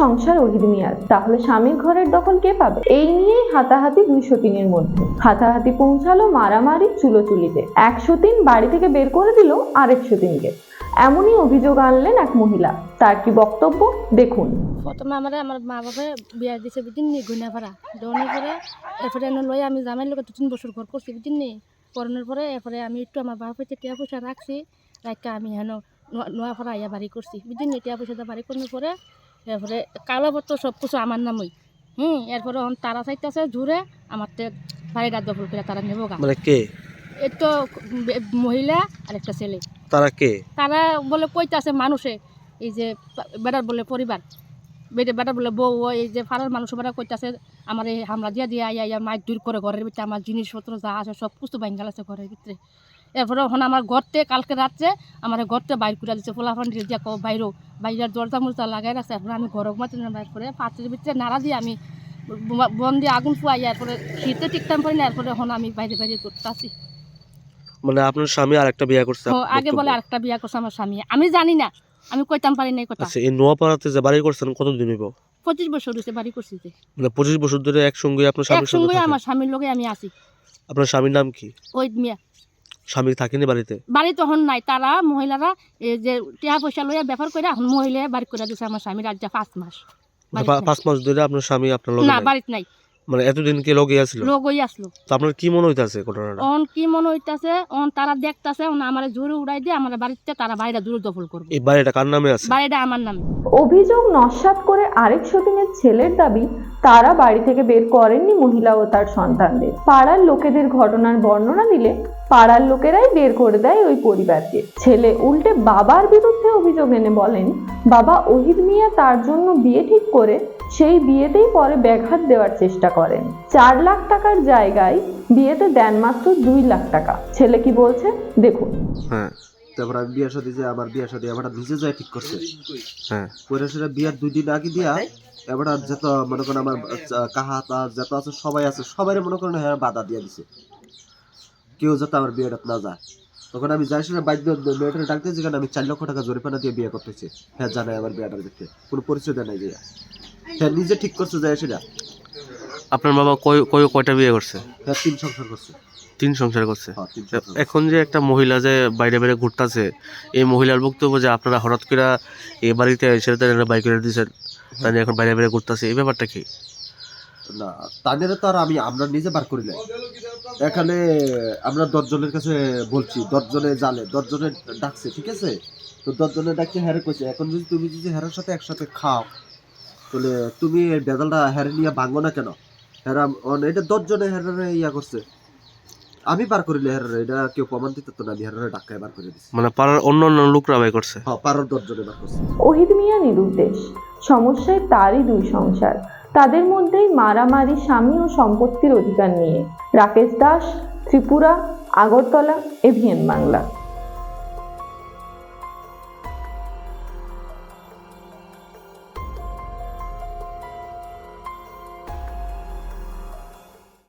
সংসার ওহিদ মিয়ার তাহলে স্বামীর ঘরের দখল কে পাবে? এই নিয়েই হাতাহাতি দুই সতীনের মধ্যে। হাতাহাতি পৌঁছালো মারামারি চুলোচুলিতে। এক সতীন বাড়ি থেকে বের করে দিল আরেক সতীনকে এমনই অভিযোগ আনলেন এক মহিলা। তার কি বক্তব্য? দেখুন। প্রথমে আমার আমার মা বাবা বিয়া দিছে বুঝিন নি গুনা ভাড়া। দেওয়ানোর পরে এরপরে এনে লই আমি জামাই লোক দু তিন বছর ঘর করছি বুঝিন নি করোনার পরে এরপরে আমি একটু আমার বাবা পয়সা টিয়া পয়সা রাখছি রাখা আমি হেন নোয়া ভাড়া ইয়া বাড়ি করছি বুঝিন নি টিয়া পয়সা বাড়ি করার পরে এরপরে কাগজপত্র সব কিছু আমার নামই। হুম এরপরে অন তারা চাইতেছে জুড়ে আমার তে বাড়িটা দখল করে তারা নেব গা। মানে কে? এই তো মহিলা আর একটা ছেলে। তারা কে? তারা বলে কইতাছে মানুষে এই যে বেটার বলে পরিবার। বেটে বেটার বলে বউ এই যে ফারার মানুষ বেটা কইতাছে আমার এই হামলা দিয়া দিয়া আইয়া আইয়া মাইক দূর করে ঘরের ভিতরে আমার জিনিসপত্র যা আছে সব কিছু ভাঙ্গাল আছে ঘরের ভিতরে। এরপরে এখন আমার ঘরতে কালকে রাত্রে আমার ঘরতে বাইর করে দিচ্ছে ফোলাফান দিয়ে দিয়া কো বাইরও বাইরের দরজা মরজা লাগাই রাখছে। এখন আমি ঘর বাইর করে পাত্রের ভিতরে নাড়া দিয়ে আমি বন দিয়ে আগুন ফুয়াই এরপরে শীতে টিকতাম পারি না এরপরে এখন আমি বাইরে বাইরে করতে আসি মানে আপনার স্বামী আর একটা বিয়ে করছে আগে বলে আরেকটা বিয়া করছে আমার স্বামী। আমি জানি না আমি কইতাম পারি না এই কথা। আচ্ছা এই নোয়াপাড়াতে যে বাড়ি করছেন কতদিন হইব? পঁচিশ বছর হয়েছে বাড়ি করছি যে। মানে পঁচিশ বছর ধরে একসঙ্গে আপনার স্বামীর সঙ্গে আমার স্বামীর লোকে আমি আছি। আপনার স্বামীর নাম কি? ওই মিয়া। স্বামী থাকেনি বাড়িতে? বাড়ি তখন নাই। তারা মহিলারা এই যে টিয়া পয়সা লইয়া ব্যাপার করে এখন মহিলা বাড়ি করে দিচ্ছে আমার স্বামীর আজ যা পাঁচ মাস। মানে। পাঁচ মাস ধরে আপনার স্বামী আপনার লগে না বাড়িতে নাই। মানে এতদিন কে লগে আছিল? লোক ওই আসলো তো আপনার কি মনে হইতাছে ঘটনাটা? অন কি মনে হইতাছে? অন তারা দেখতাছে অন আমার জোরে উড়াই দিয়ে আমার বাড়িতে তারা বাইরে দূরে দখল করবে। এই বাড়িটা কার নামে আছে? বাড়িটা আমার নামে। অভিযোগ নস্বাত করে আরেক সতীনের ছেলের দাবি তারা বাড়ি থেকে বের করেননি মহিলা ও তার সন্তানদের। পাড়ার লোকেদের ঘটনার বর্ণনা দিলে পাড়ার লোকেরাই বের করে দেয় ওই পরিবারকে। ছেলে উল্টে বাবার বিরুদ্ধে অভিযোগ এনে বলেন, বাবা ওহিদ মিয়া তার জন্য বিয়ে ঠিক করে সেই বিয়েতেই পরে ব্যাঘাত দেওয়ার চেষ্টা করেন। চার লাখ টাকার জায়গায় বিয়েতে দেন মাত্র দুই লাখ টাকা। ছেলে কি বলছে? দেখুন। হ্যাঁ। তারপর আমি বিয়া সাথে যে আমার বিয়া সাথে এবার নিজে যায় ঠিক করছে। হ্যাঁ। পরে সেটা বিয়ার দুই দিন আগে দিয়া এবার যত মনে করেন আমার আহ, কাহাতা যত আছে সবাই আছে সবাই মনে করেন হ্যাঁ বাধা দিয়ে দিছে। কেউ যাতে আমার বিয়েটা না যায়। তখন আমি যাই সেটা বাইক মেয়েটার ডাকতে যেখানে আমি চার লক্ষ টাকা জরিপানা দিয়ে বিয়ে করতেছি। হ্যাঁ জানাই আমার বিয়েটার দেখতে। কোনো পরিচয় দেয় নাই দিয়া। হ্যাঁ নিজে ঠিক করছে যায় সেটা। আপনার বাবা কয় কয় কয়টা বিয়ে করছে? হ্যাঁ তিন সংসার করছে। তিন সংসার করছে? হ্যাঁ তিন সংসার এখন যে একটা মহিলা যে বাইরে বাইরে ঘুরতেছে এই মহিলার বক্তব্য যে আপনারা হঠাৎ করে এই বাড়িতে এসে তারা বাইক করে দিয়েছেন তাই এখন বাইরে বাইরে ঘুরতেছে এই ব্যাপারটা কি? না তাদের তো আর আমি আমরা নিজে বার করি নাই। এখানে আমরা দশজনের কাছে বলছি দশজনে জানে দশজনে ডাকছে ঠিক আছে? তো দশজনে ডাকছে হ্যারে কইছে এখন যদি তুমি যদি হ্যারের সাথে একসাথে খাও তাহলে তুমি এই বেদালটা হ্যারে নিয়ে ভাঙো না কেন? হ্যারা এটা দশজনে হ্যারে ইয়া করছে। আমি বার করিলে হ্যারে এটা কেউ প্রমাণ দিতে তো না আমি হ্যারে ডাক্কায় বার করে দিচ্ছি মানে পাড়ার অন্য অন্য লোকরা বাই করছে। হ্যাঁ পাড়ার দশজনে বার করছে। ওহিদ মিয়া নিরুদ্দেশ। সমস্যায় তারই দুই সংসার। তাদের মধ্যেই মারামারি স্বামী ও সম্পত্তির অধিকার নিয়ে। রাকেশ দাস ত্রিপুরা আগরতলা এভিএন বাংলা।